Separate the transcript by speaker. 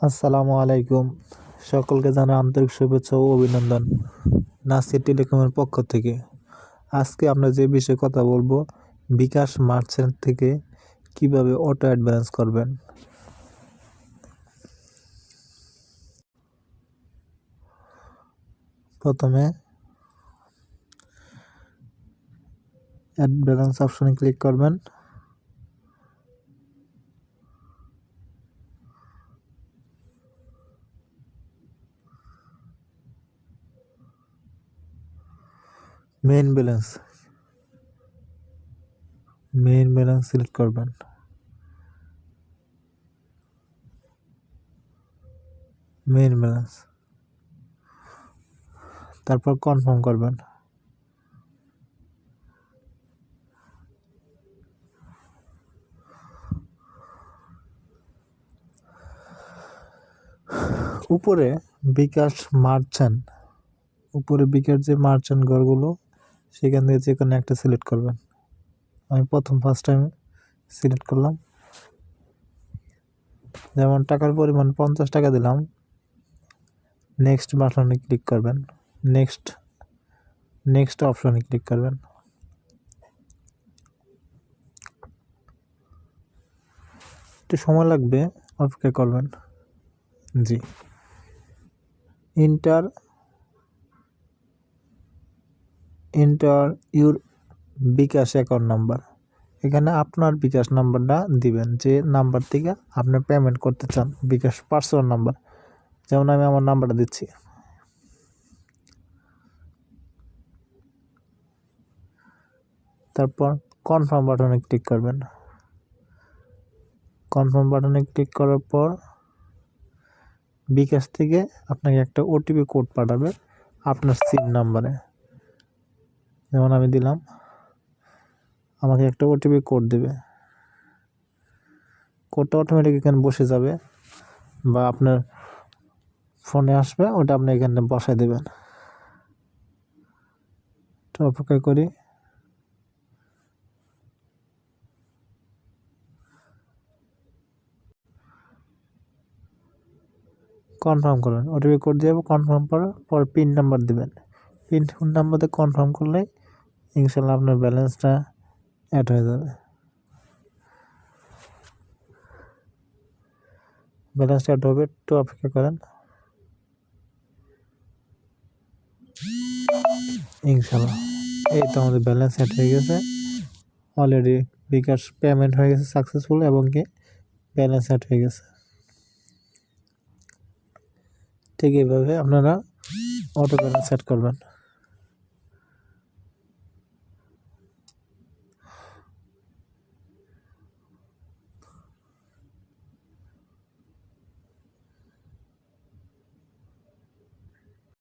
Speaker 1: আসসালামু আলাইকুম। সকলকে জানাই আন্তরিক শুভেচ্ছা ও অভিনন্দন নাসির টেলিকমের পক্ষ থেকে। আজকে আমরা যে বিষয়ে কথা বলব, বিকাশ মার্চেন্ট থেকে কীভাবে অটো অ্যাডভান্স করবেন? প্রথমে অ্যাড ব্যালেন্স অপশনে ক্লিক করবেন। Main balance main balance select করবেন। মেইন ব্যালেন্স তারপর কনফার্ম করবেন। উপরে বিকাশ মার্চেন্ট, উপরে বিকাশ যে মার্চেন্ট ঘরগুলো সেখান থেকে যে কোনো একটা সিলেক্ট করবেন। আমি প্রথম ফার্স্ট টাইম সিলেক্ট করলাম। যেমন টাকার পরিমাণ পঞ্চাশ টাকা দিলাম। নেক্সট বাটনে ক্লিক করবেন। নেক্সট নেক্সট অপশনে ক্লিক করবেন। একটু সময় লাগবে, অপেক্ষা করবেন। জি। Inter enter your bKash account number এখানে আপনার বিকাশ নাম্বারটা দিবেন, যে নাম্বার থেকে আপনি পেমেন্ট করতে চান, বিকাশ পার্সোনাল নাম্বার যেমন আমি আমার নাম্বারটা দিচ্ছি। তারপর কনফার্ম বাটনে ক্লিক করবেন। কনফার্ম বাটনে ক্লিক করার পর বিকাশ থেকে আপনাকে একটা ওটিপি কোড পাঠাবে, আপনার সিম নাম্বারে যেমন আমি দিলাম, আমাকে একটা ওটিপি কোড দেবে। কোডটা অটোমেটিক এখানে বসে যাবে বা আপনার ফোনে আসবে, ওটা আপনি এখানে বসায় দেবেন। তো অপেক্ষা করি। কনফার্ম করবেন ওটিপি কোড দিয়ে কনফার্ম করার পর পিন নাম্বার দেবেন। পিন নাম্বার কনফার্ম করলে ইনশাল্লাহ আপনার ব্যালেন্সটা অ্যাড হয়ে যাবে। ব্যালেন্সটা অ্যাড হবে, একটু অপেক্ষা করেন। ইনশাল্লাহ, এই তো আমাদের ব্যালেন্স অ্যাড হয়ে গেছে। অলরেডি বিকাশ পেমেন্ট হয়ে গেছে সাকসেসফুল এবং কি ব্যালেন্স অ্যাড হয়ে গেছে। ঠিক এইভাবে আপনারা অটো ব্যালেন্স অ্যাড করবেন।